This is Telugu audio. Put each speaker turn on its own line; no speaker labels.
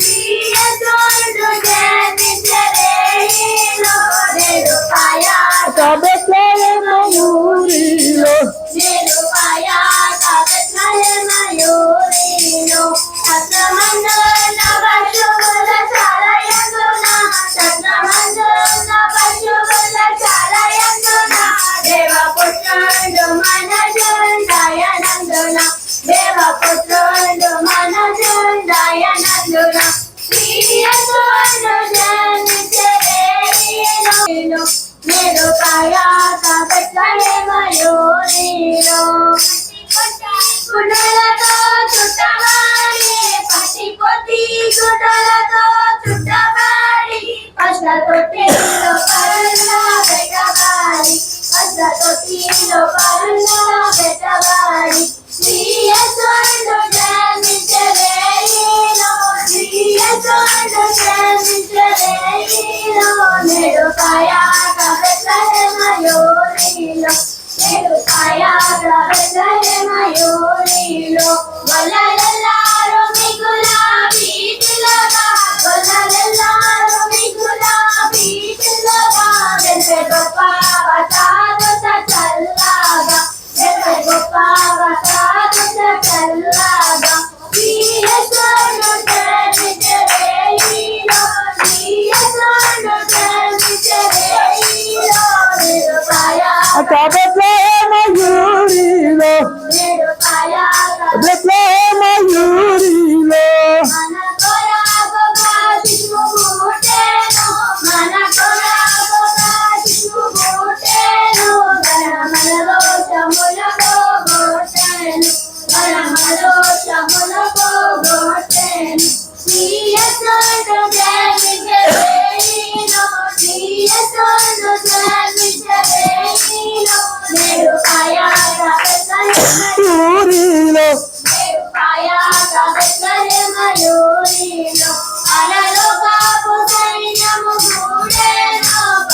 see. मेरो पाया था बदले मयूरीरो గుడలతో చుట్టవాడి పసి పొద్ది గుడలతో చుట్టవాడి పస తొట్టిలో పరులా పెట్టవాడి పస తొట్టిలో పరులా పెట్టవాడి శ్రీ యశ్వర
Stop problem.